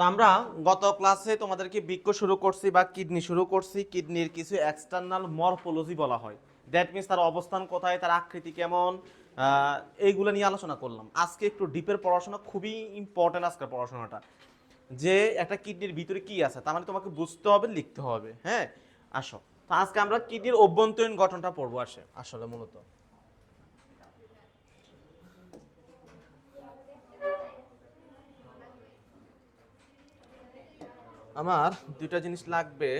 তো আমরা গত ক্লাসে তোমাদেরকে বৃক্ষ শুরু করছি বা কিডনি শুরু করছি। কিডনির কিছু এক্সটার্নাল মরফোলজি বলা হয়। দ্যাট মিনস তার অবস্থান কোথায়, তার আকৃতি কেমন এইগুলো নিয়ে আলোচনা করলাম। আজকে একটু ডিপের পড়াশোনা, খুবই ইম্পর্টেন্ট আজকের পড়াশোনাটা। যে একটা কিডনির ভিতরে কি আছে, তার মানে তোমাকে বুঝতে হবে, লিখতে হবে। হ্যাঁ? আসো। তো আজকে আমরা কিডনির অভ্যন্তরীণ গঠনটা পড়ব, আসে। আসলে মূলত। আমার দুইটা জিনিস লাগবে।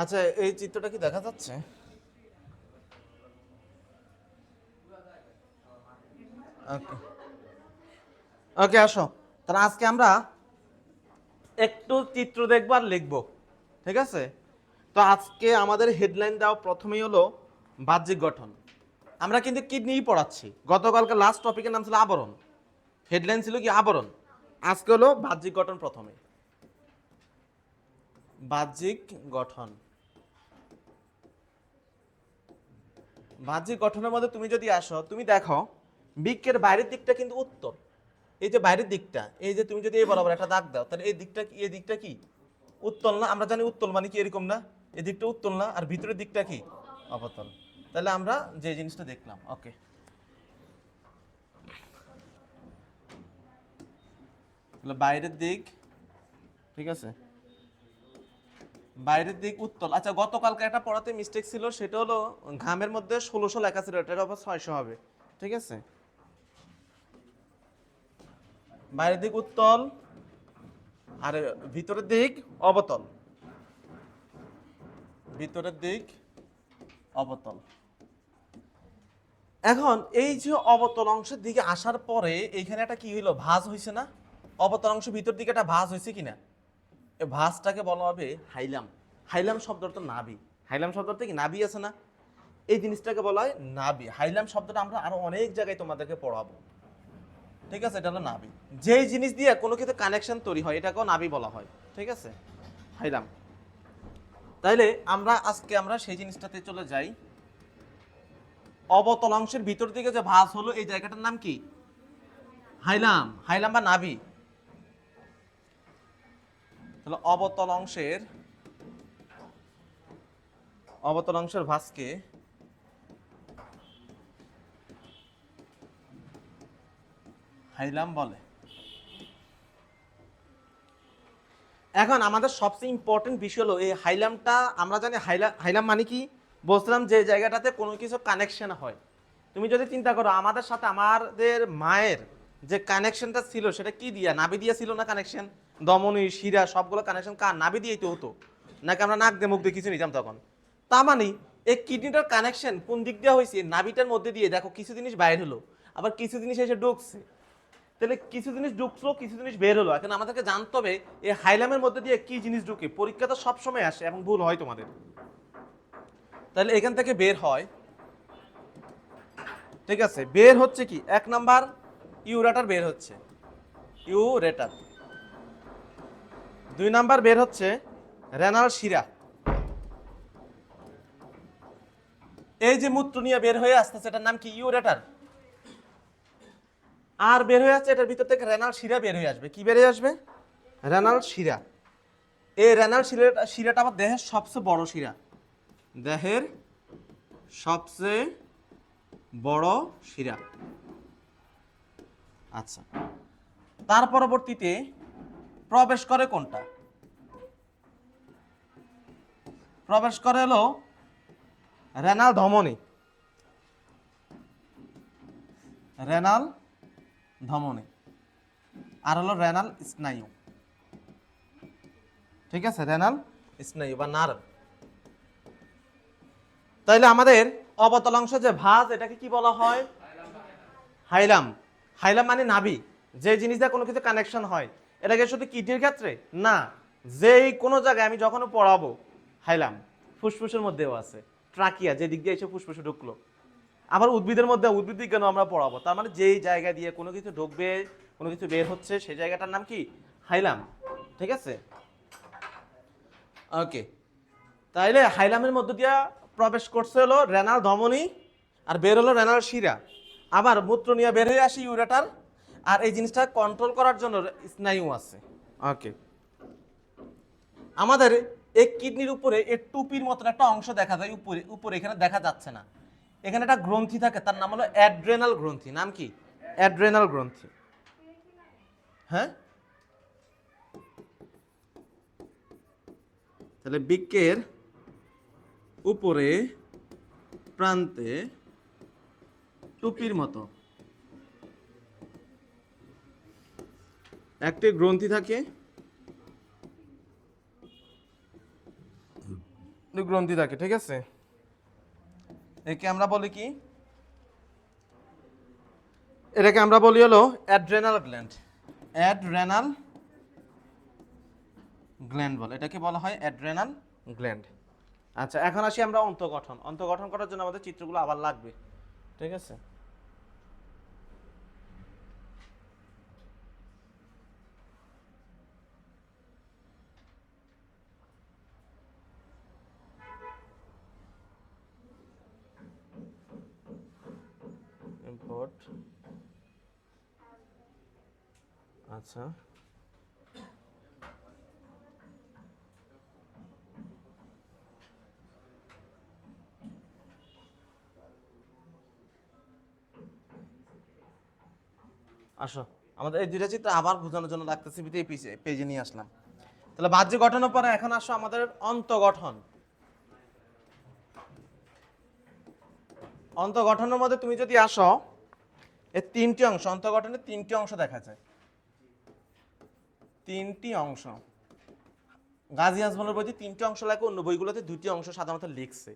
আচ্ছা এই চিত্রটা কি দেখা যাচ্ছে? ওকে। ওকে, আসো। তাহলে আজকে আমরা একটু চিত্র দেখব আর লিখব, ঠিক আছে? তো আজকে আমাদের হেডলাইন দেওয়া প্রথমেই হলো বাহ্যিক গঠন। আমরা কিন্তু কিডনিই পড়াচ্ছি। গতকালকে লাস্ট টপিকের নাম ছিল আবরণ। হেডলাইন ছিল কি? আবরণ। আজকে হলো বাহ্যিক গঠন প্রথমে। বাহ্যিক গঠন। বাহ্যিক গঠনের মধ্যে তুমি যদি আসো, তুমি দেখো বৃক্ষের বাইরের দিকটা কিন্তু উত্তর। এই যে বাইরের দিকটা, এই যে তুমি যদি এই বরাবর একটা দাগ দাও, তাহলে এই দিকটা কি এই দিকটা কি? উত্তল না? আমরা জানি উত্তল মানে কি এরকম না? এই দিকটা উত্তল না? আর ভিতরের দিকটা কি? অবতল। তাহলে আমরা যে জিনিসটা দেখলাম, ওকে। বাইরের দিক, ঠিক আছে? বাইরের দিক উত্তল। আচ্ছা গতকালকে একটা পড়াতে মিস্টেক ছিল, সেটা হলো ঘামের মধ্যে ষোলোশো লেখা ছিল, এটার আবার ছয়শো হবে। ঠিক আছে? বাইরের দিক উত্তল, আর ভিতরের দিক অবতল। ভিতরের দিক অবতল। এখন এই যে অবতল অংশের দিকে আসার পরে, এইখানে একটা কি হইল? ভাঁজ হয়েছে না? অবতল অংশ ভিতর দিকে একটা ভাঁজ হয়েছে কিনা? এ ভাঁজটাকে বলা হবে হাইলাম। হাইলাম শব্দটা নাবি হাইলাম শব্দটা কি? নাবি আছে না? এই জিনিসটাকে বলা হয় নাবি হাইলাম শব্দটা আমরা আরও অনেক জায়গায় তোমাদেরকে পড়াবো। ঠিক আছে? এটা হলো নাবি যেই জিনিস দিয়ে কোনো কিছু কানেকশন তৈরি হয়, এটাকেও নাবি বলা হয়। ঠিক আছে? হাইলাম। তাইলে আমরা আজকে আমরা সেই জিনিসটাতে চলে যাই। অবতল অংশের ভিতর দিকে যে ভাস হলো, এই জায়গাটার নাম কি? হাইলাম। হাইলাম বা নাবি তাহলে অবতল অংশের অবতল অংশের ভাঁজকে হাইলাম বলে। এখন আমাদের সবচেয়ে ইম্পর্টেন্ট বিষয় হলো এই হাইলামটা, আমরা জানি হাইলাম হাইলাম মানে কি? বলছিলাম যে জায়গাটাতে কোনো কিছু কানেকশন হয়। তুমি যদি চিন্তা করো, আমাদের সাথে আমাদের মায়ের যে কানেকশনটা ছিল, সেটা কি দিয়া? নাভি দিয়া ছিল না কানেকশন দমনী, শিরা, সবগুলো কানেকশন কার? নাভি দিয়েই তো হতো। নাকি আমরা নাক দিয়ে মুখ দিয়ে কিছু নিতাম তখন? তা মানে এই কিডনিটার কানেকশন কোন দিক দিয়ে হয়েছে নাভিটার মধ্যে দিয়ে দেখো কিছু জিনিস বাইর হলো, আবার কিছু জিনিস এসে ঢুকছে। তাহলে কিছু জিনিস ঢুকলো, কিছু জিনিস বের হলো। এখন আমাদেরকে জানতে হবে, এই হাইলামের মধ্যে দিয়ে কি জিনিস ঢুকে? পরীক্ষা তো সবসময় আসে, এবং ভুল হয় তোমাদের। তাহলে এখান থেকে বের হয়। ঠিক আছে, বের হচ্ছে কি? এক নাম্বার ইউরেটার বের হচ্ছে। ইউরেটার। দুই নাম্বার বের হচ্ছে রেনাল শিরা এই যে মূত্র নিয়ে বের হয়ে আসতেছে, এটার নাম কি ইউরেটার? আর বের হয়ে আসছে, এটার ভিতর থেকে রেনাল শিরা বের হয়ে আসবে। কি বের হয়ে আসবে? রেনাল শিরা এই রেনাল শিরাটা শিরাটা আমার দেহের সবচেয়ে বড় শিরা দেহের সবচেয়ে বড় শিরা আচ্ছা। তার পরবর্তীতে প্রবেশ করে কোনটা? প্রবেশ করে হলো রেনাল ধমনী। রেনাল ধমনী। আর হলো রেনাল স্নায়ু। ঠিক আছে, রেনাল স্নায়ু বা নার্ভ। তাইলে আমাদের অবতলাংশ যে ভাঁজ, এটাকে কি বলা হয়? হাইলাম। হাইলাম মানে নাভি, যে জিনিস দিয়ে কোনো কিছু কানেকশন হয়। এটাকে শুধু কিডনির ক্ষেত্রে? না, যেই কোনো জায়গায় আমি যখন পড়াবো, হাইলাম, ফুসফুসের মধ্যেও আছে। ট্রাকিয়া, যে দিক দিয়ে এসে ফুসফুসে ঢুকলো। আবার উদ্ভিদের মধ্যে উদ্ভিদ বিজ্ঞান আমরা পড়াবো? তার মানে যেই জায়গা দিয়ে কোনো কিছু ঢুকবে, কোনো কিছু বের হচ্ছে, সেই জায়গাটার নাম কি? হাইলাম। ঠিক আছে? ওকে তাইলে হাইলামের মধ্য দিয়া প্রবেশ করছে হলো রেনাল ধমনী আর বের হলো রেনাল শিরা। আবার মূত্র নিয়ে বের হয়ে আসে ইউরেটার আর এই জিনিসটা কন্ট্রোল করার জন্য স্নায়ু আছে। ওকে আমাদের এই কিডনির উপরে এই টুপির মতন একটা অংশ দেখা যায় উপরে উপরে এখানে দেখা যাচ্ছে না। এখানে একটা গ্রন্থি থাকে তার নাম হলো অ্যাড্রেনাল গ্রন্থি। নাম কি? অ্যাড্রেনাল গ্রন্থি। হ্যাঁ? তাহলে বিকের উপরে প্রান্তে টুপির মতো। একটি গ্রন্থি থাকে। গ্রন্থি থাকে ঠিক আছে? একে আমরা বলি কি? এটাকে আমরা বলি হলো অ্যাড্রেনাল গ্ল্যান্ড। অ্যাড্রেনাল গ্ল্যান্ড বলে। এটাকে বলা হয় অ্যাড্রেনাল গ্ল্যান্ড। আচ্ছা এখন আসি আমরা অন্তগঠন। অন্তগঠন করার জন্য আমাদের চিত্রগুলো আবার লাগবে। ঠিক আছে? আচ্ছা। আসো। আমাদের এই দুইটা চিত্র আবার বোঝানোর জন্য লাগতেছে এই পেজে নিয়ে আসলাম। তাহলে বাহ্যিক গঠনের পরে এখন আসো আমাদের অন্তগঠন। অন্তগঠনের মধ্যে তুমি যদি আসো, এর তিনটি অংশ, অন্তগঠনের তিনটি অংশ দেখা যায়। তিনটি অংশ। গাজী আজমলের বইতে তিনটি অংশ লাগে অন্য বইগুলোতে দুটি অংশ সাধারণত লিখছে।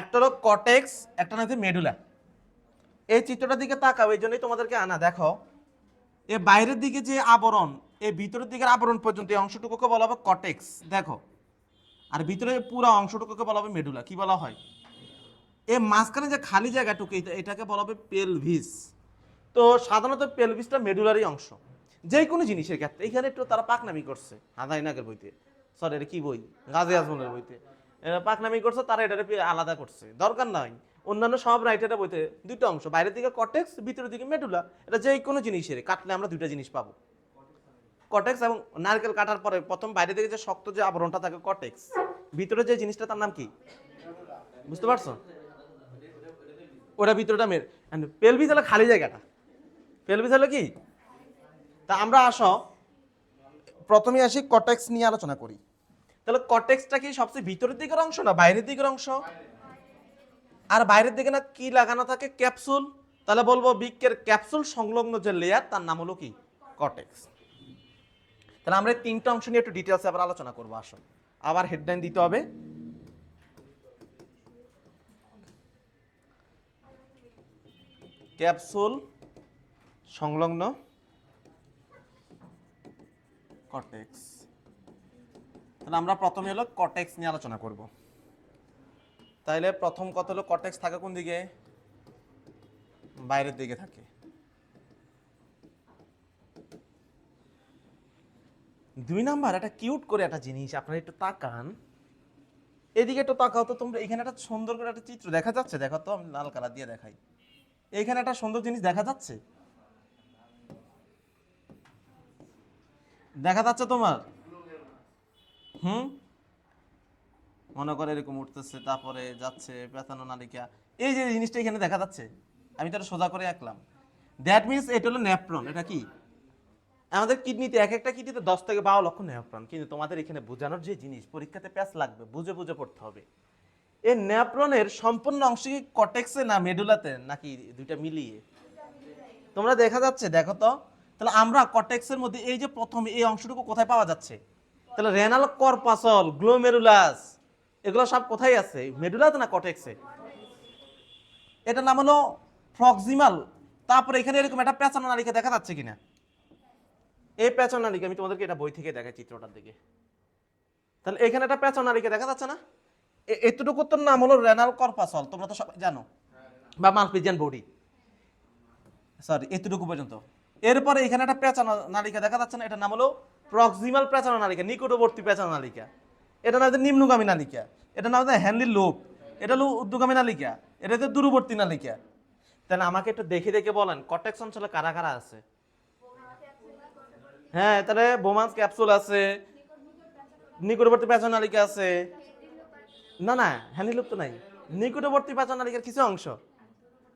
একটা হলো কটেক্স একটা না মেডুলা এই চিত্রটার দিকে তাকাও, এই জন্যই তোমাদেরকে আনা, দেখো। এ বাইরের দিকে যে আবরণ, এই ভিতরের দিকের আবরণ পর্যন্ত এই অংশটুকুকে বলা হবে কটেক্স দেখো। আর ভিতরে পুরো অংশটুকুকে বলা হবে মেডুলা কি বলা হয়? এ মাঝখানে যে খালি জায়গাটুকু, এটা- এটাকে বলা হবে পেলভিস তো সাধারণত পেলভিসটা মেডুলারই অংশ। যে কোনো জিনিসের ক্ষেত্রে, এখানে একটু তারা পাকনামি করছে হাদাইনাকের বইতে। সরি এটা কি বই? গাজী আজমলের বইতে। এরা পাকনামি করছে, তারা এটারে পে- আলাদা করছে। দরকার নাই। অন্যান্য সব রাইটারের বইতে দুটো অংশ, বাইরের দিকে কটেক্স ভিতরের দিকে মেডুলা এটা যে কোনো জিনিসের কাটলে আমরা দুইটা জিনিস পাবো। কটেক্স এবং নারকেল কাটার পরে প্রথম বাইরে থেকে যে শক্ত যে আবরণটা থাকে কটেক্স ভিতরে যে জিনিসটা তার নাম কি? বুঝতে পারছ? ওটা ভিতরটা মের পেলভিস হলো খালি জায়গাটা। পেলভিস হলো কি? তা আমরা আসো প্রথমে আসি কটেক্স নিয়ে আলোচনা করি। তাহলে কটেক্সটা কি সবচেয়ে ভিতরের দিকের অংশ না বাইরের দিকের অংশ? আর বাইরের দিকে না কি লাগানো থাকে? ক্যাপসুল। তাহলে বলব বৃক্কের ক্যাপসুল সংলগ্ন যে লেয়ার তার নাম হলো কি? কটেক্স তাহলে আমরা এই তিনটা অংশ নিয়ে একটু ডিটেলসে আবার আলোচনা করব আসো আবার হেডলাইন দিতে হবে। ক্যাপসুল সংলগ্ন কটেক্স তাহলে আমরা প্রথমে হলো কটেক্স নিয়ে আলোচনা করব। তাইলে প্রথম কথা হলো কটেক্স থাকে কোন দিকে? বাইরের দিকে থাকে। দুই নাম্বার, একটা কিউট করে একটা জিনিস, আপনারা একটু তাকান। এদিকে একটু তাকাও তো তোমরা, এখানে একটা সুন্দর করে একটা চিত্র দেখা যাচ্ছে, দেখো তো, আমি লাল কালার দিয়ে দেখাই। এখানে একটা সুন্দর জিনিস দেখা যাচ্ছে? দেখা যাচ্ছে তোমার? হুম? মনে করে এরকম উঠতেছে, তারপরে যাচ্ছে পেতানো নালিকা। এই যে জিনিসটা এখানে দেখা যাচ্ছে, আমি তো এটা সোজা করে আঁকলাম। দ্যাট মিনস এটা হলো ন্যাপ্রন এটা কি? আমাদের কিডনিতে এক একটা কিডনিতে দশ থেকে বারো লক্ষ ন্যাপ্রন কিন্তু তোমাদের এখানে বোঝানোর যে জিনিস, পরীক্ষাতে প্যাস লাগবে, বুঝে বুঝে পড়তে হবে। এই ন্যাপ্রনের সম্পূর্ণ অংশ কি কটেক্সে না মেডুলাতে নাকি দুইটা মিলিয়ে? তোমরা দেখা যাচ্ছে, দেখো তো। তাহলে আমরা কটেক্সের মধ্যে এই যে প্রথম এই অংশটুকু কোথায় পাওয়া যাচ্ছে? তাহলে রেনাল কর্পাসল গ্লোমেরুলাস এগুলো সব কোথায় আছে? মেডুলাতে না কটেক্সে? এটার নাম হলো প্রক্সিমাল। তারপরে এখানে এরকম একটা পেঁচানো নালিকা দেখা যাচ্ছে কিনা? এই পেঁচানো নালিকা, আমি তোমাদেরকে এটা বই থেকে দেখাই চিত্রটার দিকে। তাহলে এখানে একটা পেঁচানো নালিকা দেখা যাচ্ছে না? এতটুকু তোর নাম হলো রেনাল কর্পাসল, তোমরা তো সবাই জানো। বা মালপিজিয়ান বডি। সরি, এতটুকু পর্যন্ত। এরপরে এখানে একটা পেঁচানো নালিকা দেখা যাচ্ছে না, এটার নাম হলো প্রক্সিমাল পেঁচানো নালিকা, নিকটবর্তী পেঁচানো নালিকা। এটা হচ্ছে নিম্নগামী নালিকা, এটা নাম হচ্ছে হ্যান্ডলি লোপ, এটা হলো ঊর্ধ্বগামী নালিকা, এটা হচ্ছে দূরবর্তী নালিকা। তাহলে আমাকে একটু দেখে দেখে বলেন কটেক্স অঞ্চলে কারা কারা আছে? হ্যাঁ তাহলে বোমান্স ক্যাপসুল আছে, নিকটবর্তী পেঁচানো নালিকা আছে। না না হ্যান্ডি লোপ তো নাই। নিকটবর্তী পেঁচানো নালিকার কিছু অংশ।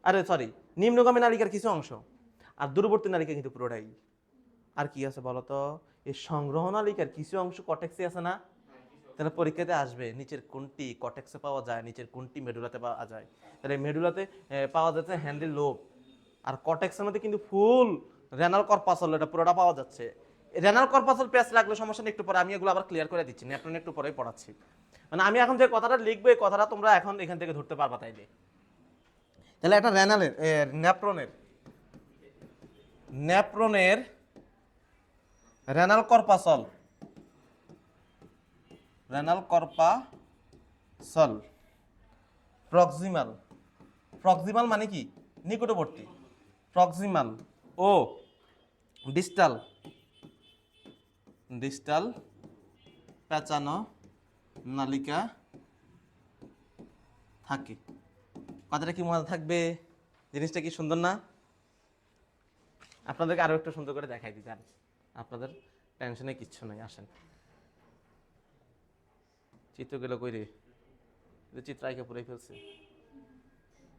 আরে সরি নিম্নগামী নালিকার কিছু অংশ। আর দূরবর্তী নালিকা কিন্তু পুরোটাই। আর কি আছে বলতো? এই সংগ্রহ নালিকার কিছু অংশ কটেক্সে আছে না? তাহলে পরীক্ষাতে আসবে, নিচের কোনটি কটেক্সে পাওয়া যায়, নিচের কোনটি মেডুলাতে পাওয়া যায়। তাহলে মেডুলাতে পাওয়া যাচ্ছে হ্যান্ডি লোব আর কটেক্সের মধ্যে কিন্তু ফুল রেনাল কর্পাসল এটা পুরোটা পাওয়া যাচ্ছে। রেনাল কর্পাসল প্যাচ লাগলে সমস্যা একটু পরে আমি এগুলো আবার ক্লিয়ার করে দিচ্ছি ন্যাপটন একটু পরেই পড়াচ্ছি। মানে আমি এখন যে কথাটা লিখব, এই কথাটা তোমরা এখন এখান থেকে ধরতে পারবা তাইলে। তাহলে একটা রেনালের ন্যাপ্রনের ন্যাপ্রনের renal corpuscle renal corpuscle proximal proximal মানে কি? নিকটবর্তী প্রক্সিমাল ও ডিস্টাল ডিস্টাল পেঁচানো নালিকা থাকে। কথাটা কি মনে থাকবে? জিনিসটা কি সুন্দর না? আপনাদেরকে আরও একটু সুন্দর করে দেখাই দিতে আপনাদের টেনশনে কিচ্ছু নেই, আসেন। চিত্রগুলো চিত্র ফেলছে।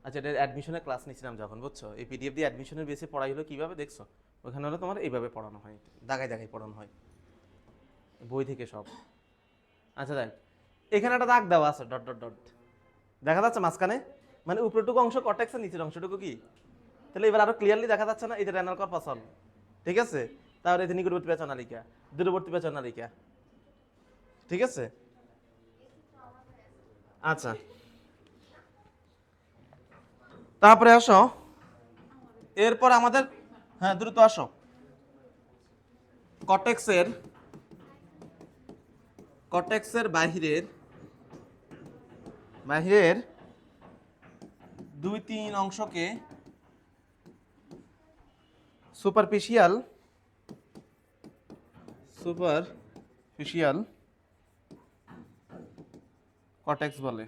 আচ্ছা এটা অ্যাডমিশনের ক্লাস নিয়েছিলাম যখন, বুঝছ? এই পিডিএফ দিয়ে অ্যাডমিশনের বেসে পড়াই হলো কীভাবে, দেখছ? ওখানে হলো তোমার এইভাবে পড়ানো হয়, দাগায় দাগায় পড়ানো হয়। বই থেকে সব। আচ্ছা দেখ, এখানে একটা দাগ দেওয়া আছে ডট ডট ডট দেখা যাচ্ছে মাঝখানে? মানে উপরেটুকু অংশ কটেক্সের নিচের অংশটুকু কি? তাহলে এবার আরও ক্লিয়ারলি দেখা যাচ্ছে না, এটা রেনাল কর্পাসল ঠিক আছে? তাহলে এতে নিকটবর্তী পেঁচা নালিকা, দূরবর্তী পেঁচা নালিকা। ঠিক আছে? আচ্ছা। তারপরে আসো। এরপর আমাদের হ্যাঁ দ্রুত আসো। কটেক্সের কটেক্সের বাহিরের বাহিরের দুই তিন অংশকে সুপারফিশিয়াল সুপারফিশিয়াল কটেক্স বলে।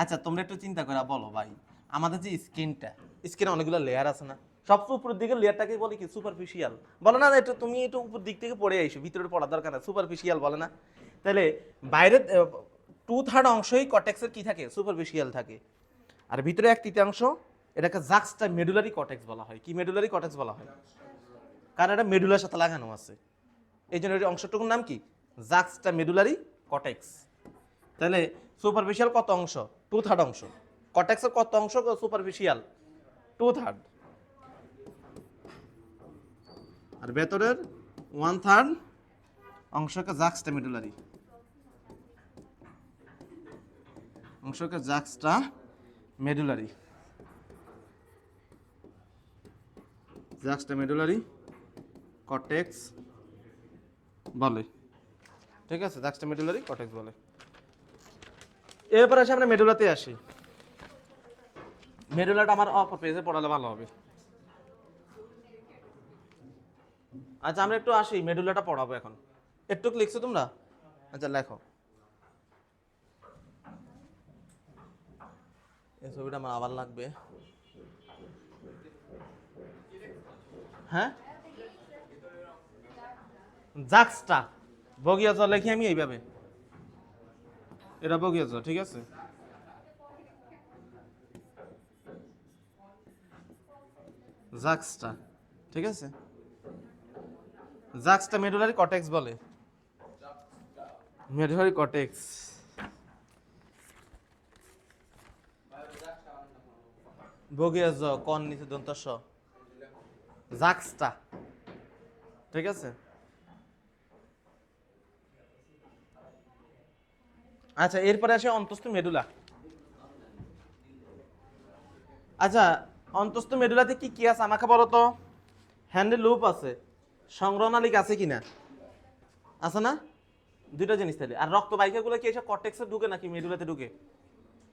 আচ্ছা তোমরা একটু চিন্তা করে বলো ভাই আমাদের যে স্কিনটা। স্কিনে অনেকগুলো লেয়ার আছে না? সবচেয়ে উপরের দিকের লেয়ারটাকে বলে কি? সুপারফিশিয়াল বলে না একটু তুমি একটু উপর দিক থেকে পড়ে আইসো ভিতরে পড়ার দরকার না সুপারফিশিয়াল বলে না? তাহলে বাইরের টু থার্ড অংশই কটেক্সের কি থাকে? সুপারফিশিয়াল থাকে। আর ভিতরে এক তৃতীয়াংশ এটাকে জাক্সটা মেডুলারি কটেক্স বলা হয়। কি মেডুলারি কটেক্স বলা হয়? কারণ এটা মেডুলার সাথে লাগানো আছে। এই জন্য এই অংশটুকুর নাম কি? জাক্সটা মেডুলারি কটেক্স তাহলে সুপারফিশিয়াল কত অংশ? টু থার্ড অংশ। কটেক্সের কত অংশ সুপারফিশিয়াল টু থার্ড আর ভেতরের ওয়ান থার্ড অংশকে জাক্সটা মেডুলারি অংশকে জাক্সটা মেডুলারি জাক্সটা মেডুলারি কটেক্স বলে। ঠিক আছে? জাক্সটা মেডুলারি কটেক্স বলে। এরপর আসে আমরা মেডুলাতে আসি। মেডুলাটা আমার অপর পেজে পড়ালে ভালো হবে। আচ্ছা আমরা একটু আসি, মেডুলাটা পড়াবো এখন। একটু লিখছো তোমরা? আচ্ছা লেখো। এই ছবিটা আমার আবার লাগবে। হ্যাঁ? জাক্সটা বগিয়াছ লেখি আমি এইভাবে। এটা বগিয়াছ ঠিক আছে? জাক্সটা ঠিক আছে? জাক্সটা মেডুলারি কটেক্স বলে। মেডুলারি কটেক্স বগিয়াছ কন নিচে দন্তস্ব জাক্সটা ঠিক আছে? আচ্ছা এরপরে আসে অন্তস্থ মেডুলা। আচ্ছা অন্তস্থ মেডুলাতে কি কি আছে আমাকে বলো তো? হ্যান্ডেল লুপ আছে সংগ্রহণালিক আছে কিনা? আছে না? দুইটা জিনিস তাহলে। আর রক্ত বাহিকাগুলো কি এসব কর্টেক্সে ঢুকে নাকি মেডুলাতে ঢুকে?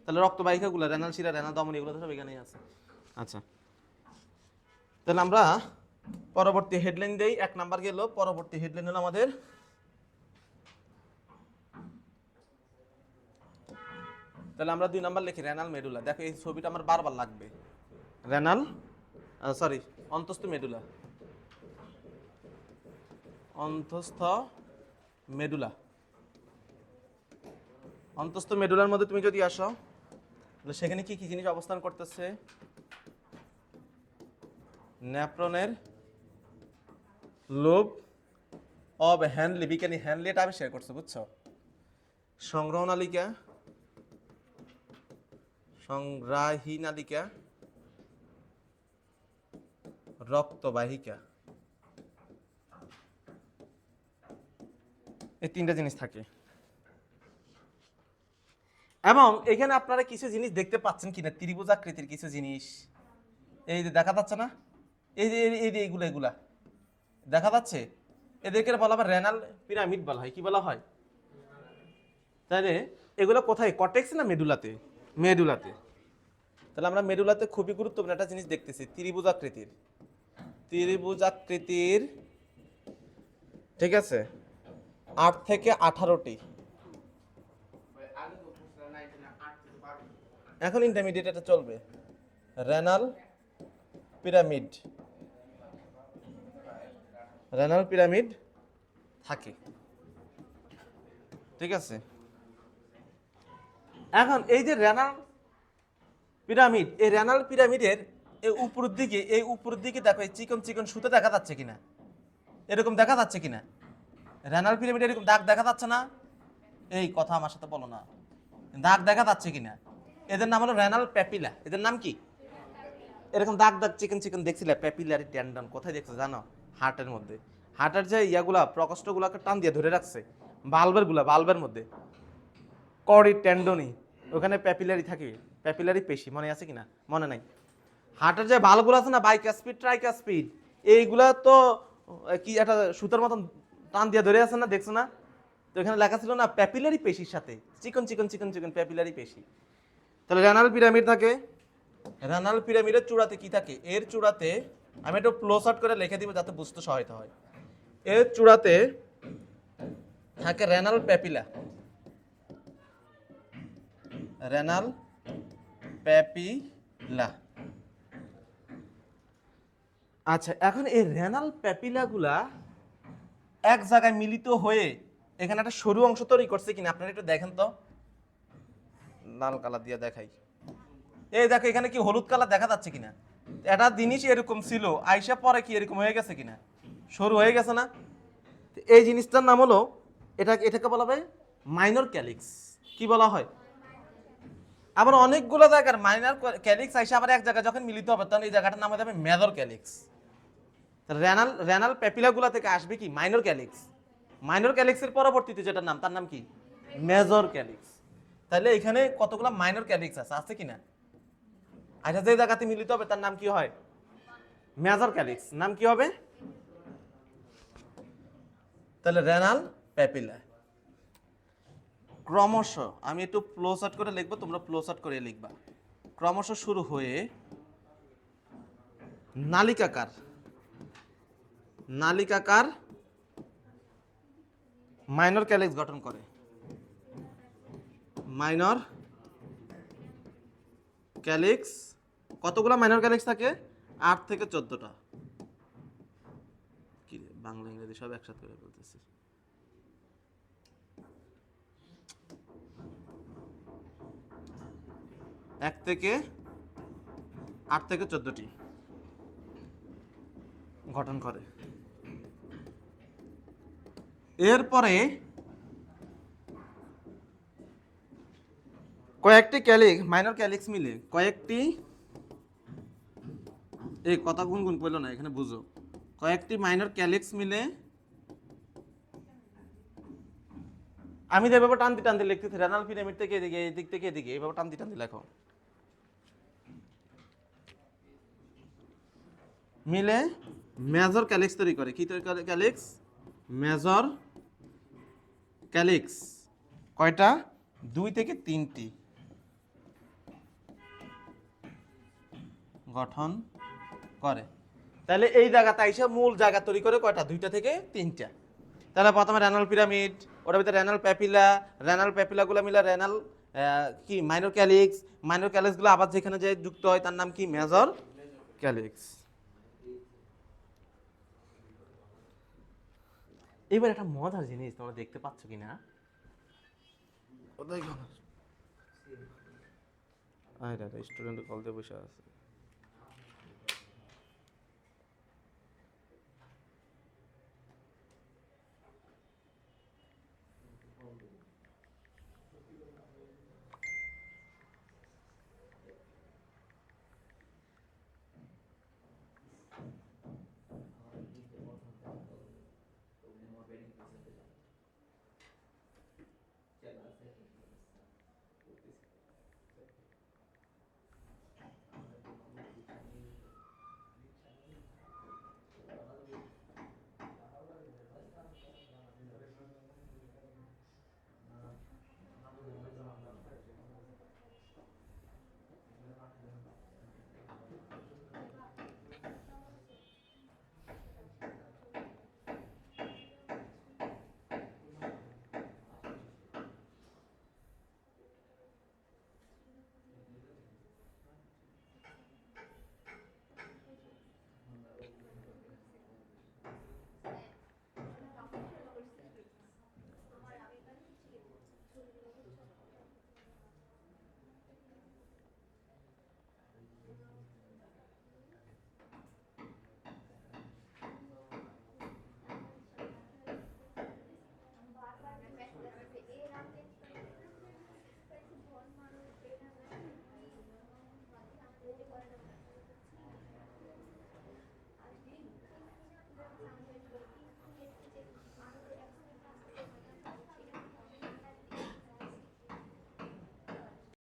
তাহলে রক্ত বাহিকাগুলো রেনাল শিরা রেনাল দমন এগুলো সব এখানেই আছে। আচ্ছা। তাহলে আমরা পরবর্তী হেডলাইন দেই, এক নাম্বার গেল, পরবর্তী হেডলাইন হলো আমাদের তাহলে আমরা দুই নাম্বার লিখি, রেনাল মেডুলা। দেখো, এই ছবিটা আমার বারবার লাগবে। রেনাল? সরি অন্তস্থ মেডুলা। অন্তস্থ মেডুলা। অন্তস্থ মেডুলার মধ্যে তুমি যদি আসো, তাহলে সেখানে কি কি জিনিস অবস্থান করতেছে? ন্যাপ্রনের লোভ অব হ্যান্ডলি বিজ্ঞানী হ্যান্ডলি এটা আবিষ্কার করছে, বুঝছ? সংগ্রহ নালিকা সংগ্রাহী নালিকা রক্তবাহিকা। এই তিনটা জিনিস থাকে। এবং এখানে আপনারা কিছু জিনিস দেখতে পাচ্ছেন কিনা, ত্রিভুজ আকৃতির কিছু জিনিস। এই যে দেখা যাচ্ছে না? এই যে, এই- যে এইগুলা এগুলা। দেখা যাচ্ছে? এদেরকে বলা হয় রেনাল পিরামিড বলা হয়। কি বলা হয়? তাহলে এগুলো কোথায়? কটেক্স না মেডুলাতে মেডুলাতে তাহলে আমরা মেডুলাতে খুবই গুরুত্বপূর্ণ একটা জিনিস দেখতেছি, ত্রিভুজ আকৃতির। ঠিক আছে, আট থেকে আঠারোটি। এখন ইন্টারমিডিয়েট এটা চলবে। রেনাল পিরামিড রেনাল পিরামিড থাকে। ঠিক আছে। এখন এই যে রেনাল পিরামিড, এই রেনাল পিরামিডের এই উপরের দিকে, এই উপরের দিকে দেখো, এই চিকন চিকন সুতো দেখা যাচ্ছে কিনা? এরকম দেখা যাচ্ছে কিনা? রেনাল পিরামিড এরকম দাগ দেখা যাচ্ছে না? এই কথা আমার সাথে বলো না। দাগ দেখা যাচ্ছে কিনা? এদের নাম হলো রেনাল প্যাপিলা। এদের নাম কি? এরকম দাগ দাগ চিকেন চিকেন দেখছিলে? প্যাপিলারি ট্যান্ডন কোথায় দেখছ জানো? হার্টের মধ্যে। হার্টের যে ইয়াগুলা, প্রকোষ্ঠগুলোকে টান দিয়ে ধরে রাখছে বাল্বেরগুলা বাল্বের মধ্যে। করি ট্যান্ডনি ওখানে প্যাপিলারি থাকে, প্যাপিলারি পেশি, মনে আছে কিনা? মনে নাই। হার্টের যে বালগুলো আছে না বাইকাস্পিড ট্রাইকাস্পিড এইগুলা তো কি একটা সুতার মতন টান দিয়ে ধরে আছে না, দেখছ না? তো এখানে লেখা ছিল না, প্যাপিলারি পেশির সাথে, চিকন চিকন চিকন চিকন প্যাপিলারি পেশি। তাহলে রেনাল পিরামিড থাকে। রেনাল পিরামিডের চূড়াতে কি থাকে? এর চূড়াতে আমি একটু আউট করে লিখে দিব যাতে বুঝতে সহায়তা হয়। এর চূড়াতে থাকে রেনাল প্যাপিলা রেনাল প্যাপিলা। আচ্ছা এখন এই রেনাল প্যাপিলাগুলা এক জায়গায় মিলিত হয়ে এখানে একটা সরু অংশ তৈরি করছে কিনা, আপনারা একটু দেখেন তো। লাল কালার দিয়ে দেখাই। এই দেখো, এখানে কি হলুদ কালার দেখা যাচ্ছে কিনা? একটা জিনিস এরকম ছিল, আইসা পরে কি এরকম হয়ে গেছে কিনা? সরু হয়ে গেছে না? এই জিনিসটার নাম হলো এটা এটাকে বলা হয় মাইনর ক্যালিক্স। কি বলা হয়? আবার অনেকগুলো জায়গার মাইনার ক্যালিক্স আইসা আবার এক জায়গায় যখন মিলিত হবে, তখন এই জায়গাটার নাম হয়ে যাবে মেজর ক্যালিক্স। রেনাল রেনাল প্যাপিলাগুলা থেকে আসবে কি? Minor calyx. মাইনর ক্যালিক্সের পরবর্তীতে যেটার নাম, তার নাম কি? Major calyx. তাহলে এখানে কতগুলো মাইনর ক্যালিক্স আছে? আছে কি না আচ্ছা যে জায়গাতে মিলিত হবে, তার নাম কি হয়? Major calyx. নাম কি হবে? তাহলে রেনাল প্যাপিলা। ক্রমশ, আমি একটু শর্ট করে লিখব, তোমরা শর্ট করে লিখবা। ক্রমশ শুরু হয়ে নালিকাকার নালিকাকার মাইনর ক্যালিক্স গঠন করে। মাইনর ক্যালিক্স কতগুলো মাইনর ক্যালিক্স থাকে? আট থেকে চোদ্দটা। কি বাংলা, ইংরেজি সব একসাথে করে বলতেছি এক থেকে আট থেকে চোদ্দটি গঠন করে। এরপরে কয়েকটি ক্যালিক মাইনর ক্যালিক্স মিলে কয়েকটি, এই কথা গুনগুন পেল না, এখানে বুঝো। কয়েকটি মাইনর ক্যালিক্স মিলে আমি তো এভাবে টানতে টানতে লিখতেছি, রেনাল পিরামিড থেকে এদিকে, এই দিক থেকে এদিকে এইভাবে টানতে টানতে লেখো। মিলে মেজর ক্যালেক্স তৈরি করে। কি তৈরি করে ক্যালেক্স? মেজর ক্যালেক্স। কয়টা? দুই থেকে তিনটি। গঠন করে। তাহলে এই জায়গাটা এসে মূল জায়গা তৈরি করে কয়টা? দুইটা থেকে তিনটা। তাহলে প্রথমে রেনাল পিরামিড, ওটার ভিতরে রেনাল প্যাপিলা, রেনাল প্যাপিলাগুলো মিলে রেনাল কি? Minor calyx. মাইনর ক্যালিক্সগুলো আবার যেখানে যে যুক্ত হয় তার নাম কি? Major calyx. এবার একটা মজার জিনিস তোমরা দেখতে পাচ্ছ কি না আরে স্টুডেন্ট কল দিয়ে বসে আছে।